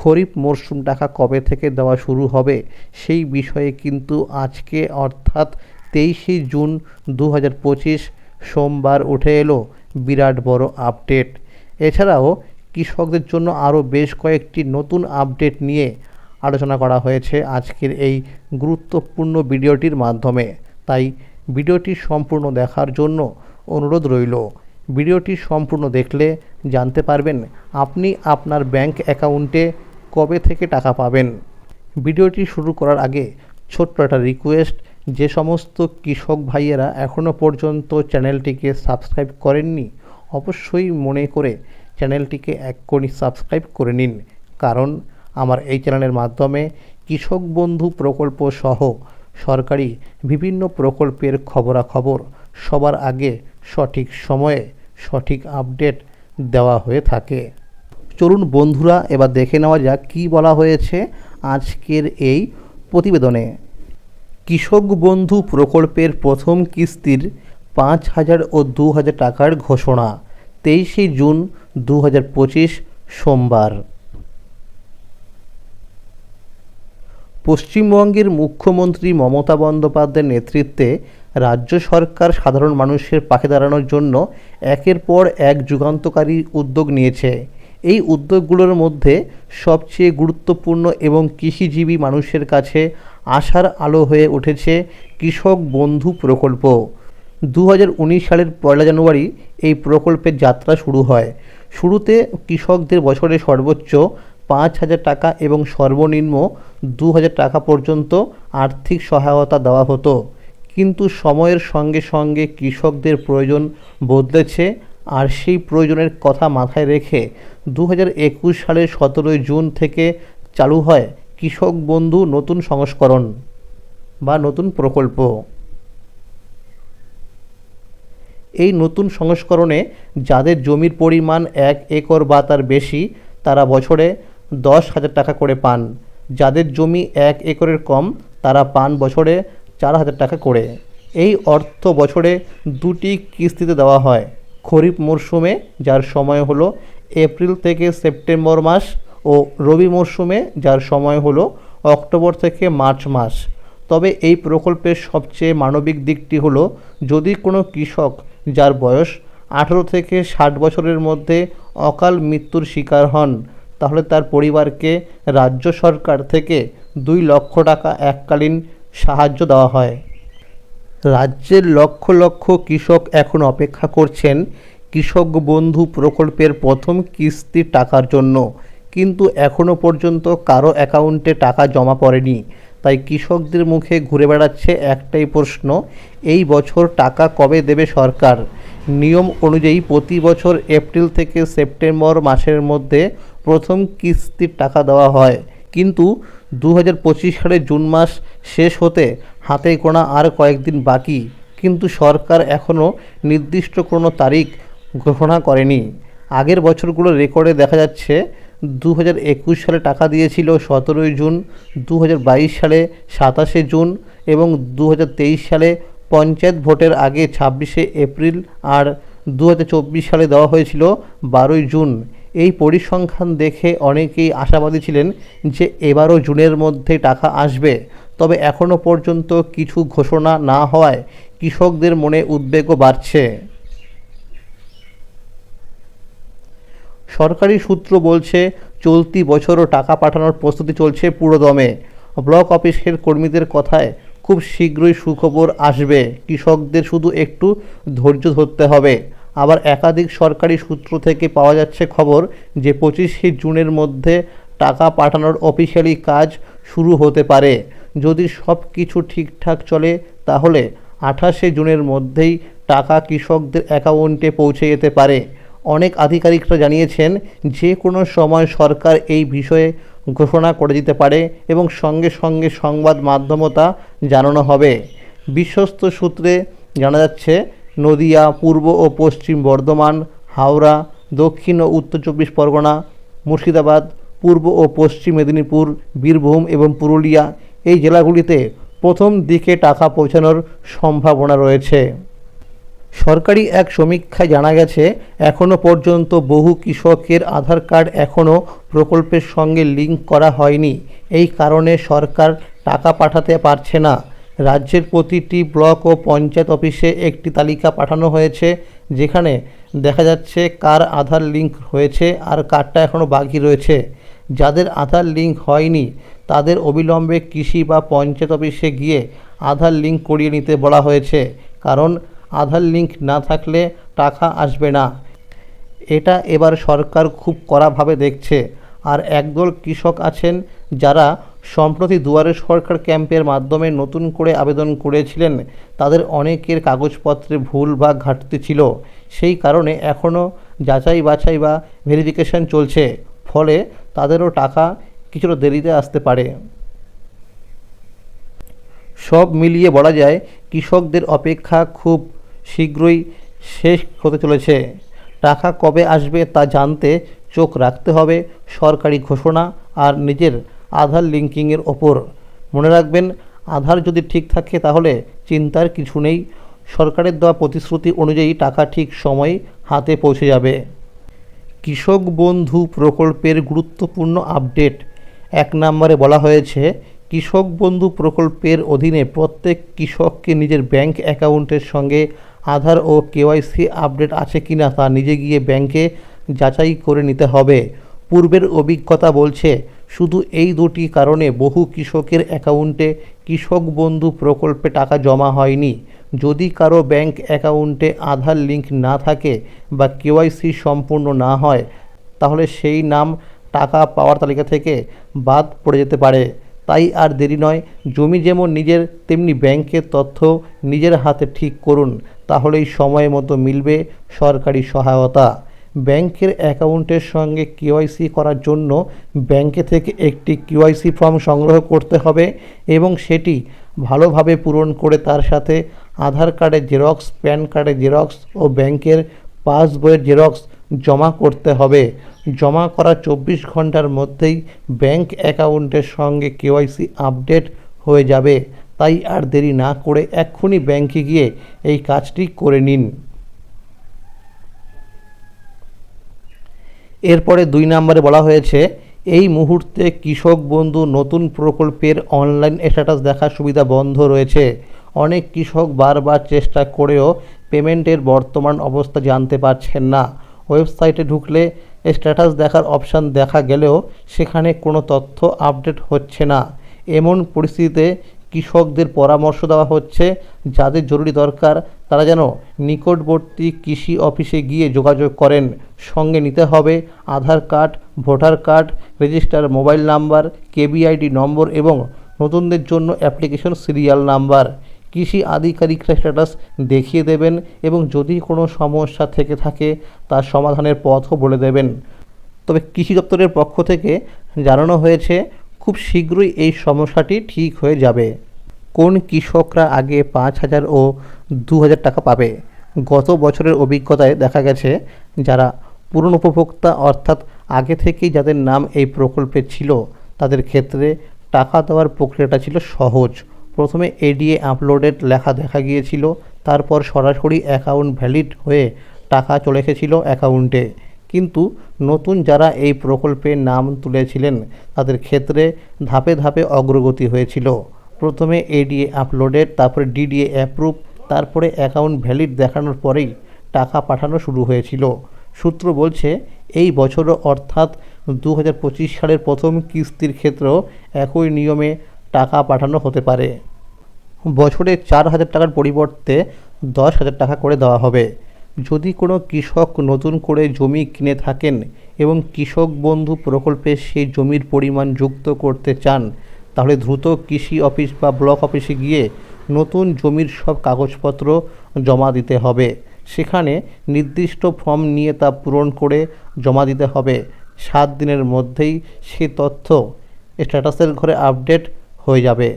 খরিফ মরশুম টাকা কবে থেকে দেওয়া শুরু হবে সেই বিষয়ে কিন্তু আজকে অর্থাৎ তেইশে জুন দু হাজার পঁচিশ সোমবার উঠে এলো বিরাট বড় আপডেট। এছাড়াও কৃষকদের জন্য আরও বেশ কয়েকটি নতুন আপডেট নিয়ে আলোচনা করা হয়েছে আজকের এই গুরুত্বপূর্ণ ভিডিওটির মাধ্যমে। তাই ভিডিওটি সম্পূর্ণ দেখার জন্য অনুরোধ রইল। ভিডিওটি সম্পূর্ণ দেখলে জানতে পারবেন আপনি আপনার ব্যাংক অ্যাকাউন্টে কবে থেকে টাকা পাবেন? ভিডিওটি শুরু করার আগে ছোট্ট একটা রিকোয়েস্ট যে সমস্ত কৃষক ভাইয়েরা এখনও পর্যন্ত চ্যানেলটিকে সাবস্ক্রাইব করেননি, অবশ্যই মনে করে চ্যানেলটিকে এক কোণি সাবস্ক্রাইব করে নিন। কারণ আমার এই চ্যানেলের মাধ্যমে কৃষক বন্ধু প্রকল্প সহ সরকারি বিভিন্ন প্রকল্পের খবরাখবর সবার আগে সঠিক সময়ে সঠিক আপডেট দেওয়া হয়ে থাকে। চলুন বন্ধুরা এবার দেখে নেওয়া যাক কী বলা হয়েছে আজকের এই প্রতিবেদনে। কৃষক বন্ধু প্রকল্পের প্রথম কিস্তির পাঁচ হাজার ও দু হাজার টাকার ঘোষণা, তেইশে জুন দু হাজার পঁচিশ সোমবার। পশ্চিমবঙ্গের মুখ্যমন্ত্রী মমতা বন্দ্যোপাধ্যায়ের নেতৃত্বে রাজ্য সরকার সাধারণ মানুষের পাশে দাঁড়ানোর জন্য একের পর এক যুগান্তকারী উদ্যোগ নিয়েছে। এই উদ্যোগগুলোর মধ্যে সবচেয়ে গুরুত্বপূর্ণ এবং কৃষিজীবী মানুষের কাছে আশার আলো হয়ে উঠেছে কৃষক বন্ধু প্রকল্প। দু হাজার উনিশ সালের পয়লা জানুয়ারি এই প্রকল্পের যাত্রা শুরু হয়। শুরুতে কৃষকদের বছরে সর্বোচ্চ পাঁচ হাজার টাকা এবং সর্বনিম্ন দু হাজার টাকা পর্যন্ত আর্থিক সহায়তা দেওয়া হতো। কিন্তু সময়ের সঙ্গে সঙ্গে কৃষকদের প্রয়োজন বদলেছে আর সেই প্রয়োজনের কথা মাথায় রেখে দু হাজার একুশ সালের সতেরোই জুন থেকে চালু হয় কৃষক বন্ধু নতুন সংস্করণ বা নতুন প্রকল্প। এই নতুন সংস্করণে যাদের জমির পরিমাণ এক একর বা তার বেশি, তারা বছরে দশ হাজার টাকা করে পান। যাদের জমি এক একরের কম, তারা পান বছরে চার হাজার টাকা করে। এই অর্থ বছরে দুটি কিস্তিতে দেওয়া হয়। খরিফ মরশুমে যার সময় হলো এপ্রিল থেকে সেপ্টেম্বর মাস ও রবি মরশুমে যার সময় হলো অক্টোবর থেকে মার্চ মাস। তবে এই প্রকল্পের সবচেয়ে মানবিক দিকটি হলো, যদি কোনো কৃষক যার বয়স আঠেরো থেকে ষাট বছরের মধ্যে অকাল মৃত্যুর শিকার হন, তাহলে তার পরিবারকে রাজ্য সরকার থেকে দুই লক্ষ টাকা এককালীন সাহায্য দেওয়া হয়। রাজ্যের লক্ষ লক্ষ কৃষক এখন অপেক্ষা করছেন কৃষক বন্ধু প্রকল্পের প্রথম কিস্তির টাকার জন্য। কিন্তু এখনও পর্যন্ত কারও অ্যাকাউন্টে টাকা জমা পড়েনি। তাই কৃষকদের মুখে ঘুরে বেড়াচ্ছে একটাই প্রশ্ন, এই বছর টাকা কবে দেবে সরকার? নিয়ম অনুযায়ী প্রতি বছর এপ্রিল থেকে সেপ্টেম্বর মাসের মধ্যে প্রথম কিস্তির টাকা দেওয়া হয়। কিন্তু দু হাজার পঁচিশ সালের জুন মাস শেষ হতে হাতে গোনা আর কয়েকদিন বাকি, কিন্তু সরকার এখনও নির্দিষ্ট কোনো তারিখ ঘোষণা করেনি। আগের বছরগুলোর রেকর্ডে দেখা যাচ্ছে দু হাজার একুশ সালে টাকা দিয়েছিল সতেরোই জুন দু হাজার বাইশ সালে সাতাশে জুন এবং দু হাজার তেইশ সালে পঞ্চায়েত ভোটের আগে ছাব্বিশে এপ্রিল আর দু হাজার চব্বিশ সালে দেওয়া হয়েছিল বারোই জুন। এই পরিসংখ্যান দেখে অনেকেই আশাবাদী ছিলেন যে এবারও জুনের মধ্যে টাকা আসবে। তবে এখনও পর্যন্ত কিছু ঘোষণা না হওয়ায় কৃষকদের মনে উদ্বেগও বাড়ছে। সরকারি সূত্র বলছে, চলতি বছরও টাকা পাঠানোর প্রস্তুতি চলছে পুরোদমে। ব্লক অফিসের কর্মীদের কথায় খুব শীঘ্রই সুখবর আসবে। কৃষকদের শুধু একটু ধৈর্য ধরতে হবে। আবার একাধিক সরকারি সূত্র থেকে পাওয়া যাচ্ছে খবর যে পঁচিশে জুনের মধ্যে টাকা পাঠানোর অফিসিয়ালি কাজ শুরু হতে পারে। যদি সব কিছু ঠিকঠাক চলে, তাহলে আঠাশে জুনের মধ্যেই টাকা কৃষকদের অ্যাকাউন্টে পৌঁছে যেতে পারে। অনেক আধিকারিকরা জানিয়েছেন, যে কোনো সময় সরকার এই বিষয়ে ঘোষণা করে দিতে পারে এবং সঙ্গে সঙ্গে সংবাদ মাধ্যমতা জানানো হবে। বিশ্বস্ত সূত্রে জানা যাচ্ছে নদিয়া, পূর্ব ও পশ্চিম বর্ধমান, হাওড়া, দক্ষিণ ও উত্তর চব্বিশ পরগনা, মুর্শিদাবাদ, পূর্ব ও পশ্চিম মেদিনীপুর, বীরভূম এবং পুরুলিয়া এই জেলাগুলিতে প্রথম দিকে টাকা পৌঁছানোর সম্ভাবনা রয়েছে। সরকারি এক সমীক্ষায় জানা গেছে এখনও পর্যন্ত বহু কৃষকের আধার কার্ড এখনও প্রকল্পের সঙ্গে লিঙ্ক করা হয়নি। এই কারণে সরকার টাকা পাঠাতে পারছে না। রাজ্যের প্রতিটি ব্লক ও পঞ্চায়েত অফিসে একটি তালিকা পাঠানো হয়েছে, যেখানে দেখা যাচ্ছে কার আধার লিঙ্ক হয়েছে আর কারটা এখনও বাকি রয়েছে। যাদের আধার লিঙ্ক হয়নি, তাদের অবিলম্বে কৃষি বা পঞ্চায়েত অফিসে গিয়ে আধার লিঙ্ক করিয়ে নিতে বলা হয়েছে, কারণ আধার লিঙ্ক না থাকলে টাকা আসবে না। এটা এবার সরকার খুব কড়াভাবে দেখছে, আর একদল কৃষক আছেন যারা সম্প্রতি দুয়ারে সরকার ক্যাম্পের মাধ্যমে নতুন করে আবেদন করেছিলেন, তাদের অনেকের কাগজপত্রে ভুল বা ঘাটতি ছিল। সেই কারণে এখনও যাচাই বাছাই বা ভেরিফিকেশন চলছে। ফলে তাদেরও টাকা কিছুটা দেরিতে আসতে পারে। সব মিলিয়ে বলা যায়, কৃষকদের অপেক্ষা খুব শীঘ্রই শেষ হতে চলেছে। টাকা কবে আসবে তা জানতে চোখ রাখতে হবে সরকারি ঘোষণা আর নিজের আধার লিঙ্কিংয়ের ওপর। মনে রাখবেন, আধার যদি ঠিক থাকে তাহলে চিন্তার কিছু নেই। সরকারের দেওয়া প্রতিশ্রুতি অনুযায়ী টাকা ঠিক সময়ে হাতে পৌঁছে যাবে। কৃষক বন্ধু প্রকল্পের গুরুত্বপূর্ণ আপডেট। এক নম্বরে বলা হয়েছে, কৃষক বন্ধু প্রকল্পের অধীনে প্রত্যেক কৃষককে নিজের ব্যাংক অ্যাকাউন্টের সঙ্গে আধার ও কেওয়াইসি আপডেট আছে কি না তা নিজে গিয়ে ব্যাংকে যাচাই করে নিতে হবে। পূর্বের অভিজ্ঞতা বলছে শুধু এই দুটি কারণে বহু কৃষকের অ্যাকাউন্টে কৃষক বন্ধু প্রকল্পে টাকা জমা হয়নি। যদি কারও ব্যাংক অ্যাকাউন্টে আধার লিঙ্ক না থাকে বা কেওয়াইসি সম্পূর্ণ না হয়, তাহলে সেই নাম টাকা পাওয়ার তালিকা থেকে বাদ পড়ে যেতে পারে। তাই আর দেরি নয়, জমি যেমন নিজের, তেমনি ব্যাংকের তথ্য নিজের হাতে ঠিক করুন। তাহলেই সময় মতো মিলবে সরকারি সহায়তা। ব্যাংকের অ্যাকাউন্টের সঙ্গে কেওয়াইসি করার জন্য ব্যাংকে থেকে একটি কেওয়াইসি ফর্ম সংগ্রহ করতে হবে এবং সেটি ভালোভাবে পূরণ করে তার সাথে আধার কার্ডের জেরক্স, প্যান কার্ডের জেরক্স ও ব্যাংকের পাসবইয়ের জেরক্স জমা করতে হবে। জমা করা চব্বিশ ঘণ্টার মধ্যেই ব্যাংক অ্যাকাউন্টের সঙ্গে কেওয়াইসি আপডেট হয়ে যাবে। তাই আর দেরি না করে এক্ষুনি ব্যাংকে গিয়ে এই কাজটি করে নিন। এরপরে দুই নম্বরে বলা হয়েছে, এই মুহূর্তে কৃষক বন্ধু নতুন প্রকল্পের অনলাইন স্ট্যাটাস দেখার সুবিধা বন্ধ রয়েছে। অনেক কৃষক বারবার চেষ্টা করেও পেমেন্টের বর্তমান অবস্থা জানতে পারছেন না। ওয়েবসাইটে ঢুকলে স্ট্যাটাস দেখার অপশান দেখা গেলেও সেখানে কোনো তথ্য আপডেট হচ্ছে না। এমন পরিস্থিতিতে কৃষকদের পরামর্শ দেওয়া হচ্ছে, যাদের জরুরি দরকার তারা যেন নিকটবর্তী কৃষি অফিসে গিয়ে যোগাযোগ করেন। সঙ্গে নিতে হবে Aadhaar card, voter card, register mobile number, KBID নম্বর এবং নতুনদের জন্য অ্যাপ্লিকেশন সিরিয়াল নাম্বার। কৃষি আধিকারিকরা স্ট্যাটাস দেখিয়ে দেবেন এবং যদি কোনো সমস্যা থেকে থাকে তার সমাধানের পথও বলে দেবেন। তবে কৃষি দপ্তরের পক্ষ থেকে জানানো হয়েছে, খুব শীঘ্রই এই সমস্যাটি ঠিক হয়ে যাবে। কোন কৃষকরা আগে পাঁচ হাজার ও দু হাজার টাকা পাবে? গত বছরের অভিজ্ঞতায় দেখা গেছে যারা পুরনো উপভোক্তা অর্থাৎ আগে থেকেই যাদের নাম এই প্রকল্পে ছিল, তাদের ক্ষেত্রে টাকা দেওয়ার প্রক্রিয়াটা ছিল সহজ। প্রথমে এডিএ আপলোডেড লেখা দেখা গিয়েছিল, তারপর সরাসরি অ্যাকাউন্ট ভ্যালিড হয়ে টাকা চলে এসেছিল অ্যাকাউন্টে কিন্তু নতুন যারা এই প্রকল্পে নাম তুলেছিলেন, তাদের ক্ষেত্রে ধাপে ধাপে অগ্রগতি হয়েছিল। প্রথমে এডিএ আপলোডেড তারপরে ডিডিএ অ্যাপ্রুভ তারপরে অ্যাকাউন্ট ভ্যালিড দেখানোর পরেই টাকা পাঠানো শুরু হয়েছিল। সূত্র বলছে, এই বছরও অর্থাৎ দু হাজার পঁচিশ সালের প্রথম কিস্তির ক্ষেত্রেও একই নিয়মে টাকা পাঠানো হতে পারে। বছরে চার হাজার টাকার পরিবর্তে দশ হাজার টাকা করে দেওয়া হবে। যদি কোনো কৃষক নতুন করে জমি কিনে থাকেন এবং কৃষক বন্ধু প্রকল্পে সেই জমির পরিমাণ যুক্ত করতে চান তাহলে দ্রুত কৃষি অফিস বা ব্লক অফিসে গিয়ে নতুন জমির সব কাগজপত্র জমা দিতে হবে। সেখানে নির্দিষ্ট ফর্ম নিয়ে তা পূরণ করে জমা দিতে হবে। সাত দিনের মধ্যেই সে তথ্য স্ট্যাটাসের ঘরে আপডেট হয়ে যাবে।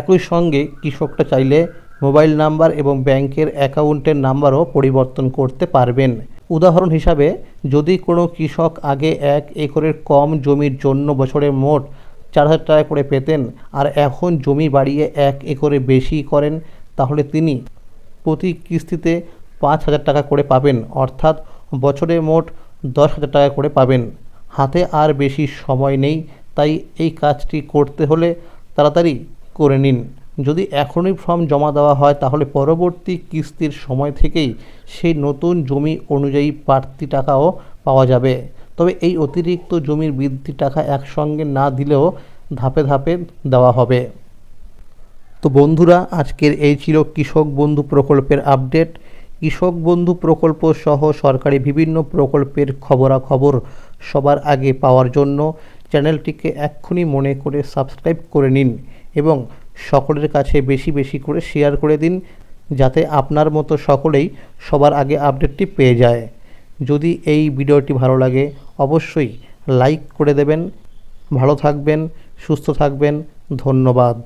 একই সঙ্গে কৃষকরা চাইলে মোবাইল নাম্বার এবং ব্যাংকের অ্যাকাউন্টের নাম্বারও পরিবর্তন করতে পারবেন। উদাহরণ হিসাবে, যদি কোনো কৃষক আগে এক একরের কম জমির জন্য বছরে মোট চার হাজার টাকা করে পেতেন। আর এখন জমি বাড়িয়ে এক একরে বেশি করেন, তাহলে তিনি প্রতি কিস্তিতে পাঁচ হাজার টাকা করে পাবেন। অর্থাৎ বছরে মোট দশ হাজার টাকা করে পাবেন। হাতে আর বেশি সময় নেই, তাই এই কাজটি করতে হলে তাড়াতাড়ি করে নিন। যদি এখনই ফর্ম জমা দেওয়া হয়, তাহলে পরবর্তী কিস্তির সময় থেকেই সেই নতুন জমি অনুযায়ী বাড়তি টাকাও পাওয়া যাবে। তবে এই অতিরিক্ত জমির বৃদ্ধি টাকা একসঙ্গে না দিলেও ধাপে ধাপে দেওয়া হবে। তো বন্ধুরা, আজকের এই ছিল কৃষক বন্ধু প্রকল্পের আপডেট। কৃষক বন্ধু প্রকল্প সহ সরকারি বিভিন্ন প্রকল্পের খবরাখবর সবার আগে পাওয়ার জন্য চ্যানেলটিকে এক্ষুনি মনে করে সাবস্ক্রাইব করে নিন এবং সকলের কাছে বেশি বেশি করে শেয়ার করে দিন, যাতে আপনার মতো সকলেই সবার আগে আপডেটটি পেয়ে যায়। যদি এই ভিডিওটি ভালো লাগে অবশ্যই লাইক করে দেবেন। ভালো থাকবেন সুস্থ থাকবেন। ধন্যবাদ।